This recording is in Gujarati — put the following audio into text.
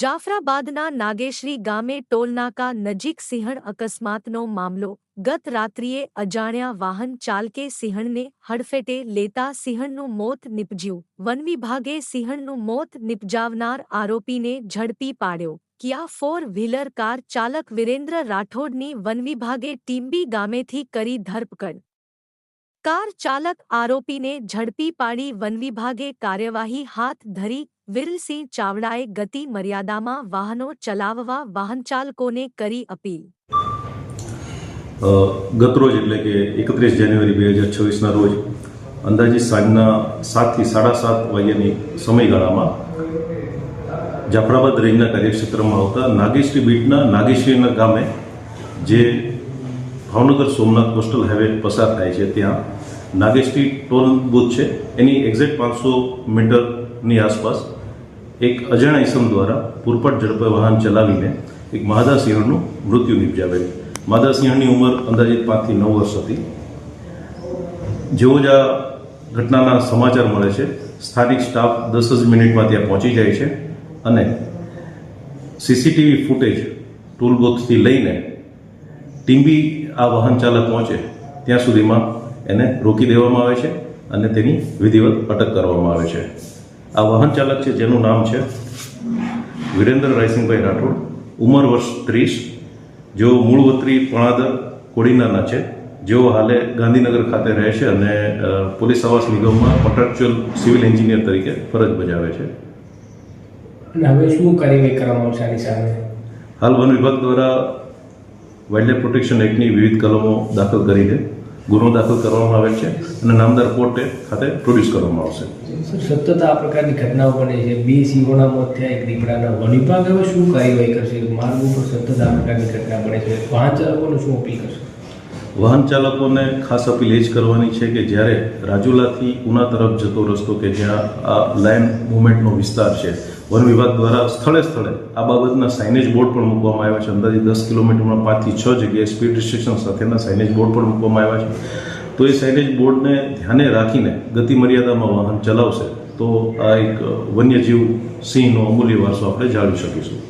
જાફરાબાદના નાગેશ્રી ગામે ટોલનાકા નજીક સિંહણ અકસ્માતનો મામલો. ગત રાત્રિએ અજાણ્યા વાહન ચાલકે સિંહણને હડફેટે લેતા સિંહણનું મોત નિપજ્યું. વન વિભાગે સિંહણનું મોત નિપજાવનાર આરોપીને ઝડપી પાડ્યો. કિયા ફોર વ્હીલર કાર ચાલક વિરેન્દ્ર રાઠોડની વન વિભાગે ટીમ્બી ગામેથી કરી ધરપકડ. કાર ચાલક આરોપીને ઝડપી પાડી વન વિભાગે કાર્યવાહી હાથ ધરી. વિરલસિંહ ચાવડાએ ગતિ મર્યાદામાં વાહનો ચલાવવા વાહનચાલકોને કરી અપીલ. ગતરોજ એટલે કે એકત્રીસ જાન્યુઆરી બે હજાર છવ્વીસના રોજ અંદાજે સાંજના સાતથી સાડા સાત વાગ્યાની સમયગાળામાં જાફરાબાદ રેન્જના કાર્યક્ષેત્રમાં આવતા નાગેશ્રી બીટના નાગેશ્રીના ગામે જે ભાવનગર સોમનાથ કોસ્ટલ હાઈવે પસાર થાય છે. ત્યાં નાગેશ્રી ટોલ બૂથ છે. એની એક્ઝેક્ટ પાંચસો મીટરની આસપાસ એક અજાણા ઇસમ દ્વારા પૂરપટ ઝડપે વાહન ચલાવીને એક મહાદા સિંહણનું મૃત્યુ નિપજાવેલ. માદા સિંહણની ઉંમર અંદાજિત પાંચથી નવ વર્ષ હતી. જેવો જ આ ઘટનાના સમાચાર મળે છે. સ્થાનિક સ્ટાફ દસ જ મિનિટમાં ત્યાં પહોંચી જાય છે અને સીસીટીવી ફૂટેજ ટૂલ બોક્સથી લઈને ટીમ્બી આ વાહન ચાલક પહોંચે ત્યાં સુધીમાં એને રોકી દેવામાં આવે છે અને તેની વિધિવત અટક કરવામાં આવે છે. આ વાહન ચાલક છે જેનું નામ છે વિરેન્દ્ર રાયસિંહભાઈ રાઠોડ. ઉંમર વર્ષ ત્રીસ. જેઓ મૂળ વતરી પણાદર કોડીનાના છે. જેઓ હાલે ગાંધીનગર ખાતે રહે છે અને પોલીસ આવાસ નિગમમાં કોન્ટ્રાક્ચ્યુઅલ સિવિલ એન્જિનિયર તરીકે ફરજ બજાવે છે. હવે શું કાર્યવાહી કરવામાં આવશે સામે? હાલ વન વિભાગ દ્વારા વાઇલ્ડલાઇફ પ્રોટેક્શન એક્ટની વિવિધ કલમો દાખલ કરીને ગુનો દાખલ કરવામાં આવે છે અને નામદાર કોર્ટે ખાતે પ્રોડ્યુસ કરવામાં આવશે. સતત આ પ્રકારની ઘટનાઓ બને છે. બે સિંહોના મોત થયા, એક દીપડાના વન વિભાગ, હવે શું કાર્યવાહી કરશે? માર્ગ ઉપર સતત આ પ્રકારની ઘટના બને છે. પાંચ ચાલકોને શું અપીલ કરશે? વાહન ચાલકોને ખાસ અપીલ એ જ કરવાની છે કે જ્યારે રાજુલાથી ઉના તરફ જતો રસ્તો કે જ્યાં આ લાઇન મુવમેન્ટનો વિસ્તાર છે, વન વિભાગ દ્વારા સ્થળે સ્થળે આ બાબતના સાઇનેજ બોર્ડ પણ મૂકવામાં આવ્યા છે. અંદાજે દસ કિલોમીટરમાં પાંચથી છ જગ્યાએ સ્પીડ રિસ્ટ્રિક્શન સાથેના સાઇનેજ બોર્ડ પણ મૂકવામાં આવ્યા છે. તો એ સાઇનેજ બોર્ડને ધ્યાને રાખીને ગતિ મર્યાદામાં વાહન ચલાવશે, તો આ એક વન્યજીવ સિંહનો અમૂલ્ય વારસો આપણે જાળવી શકીશું.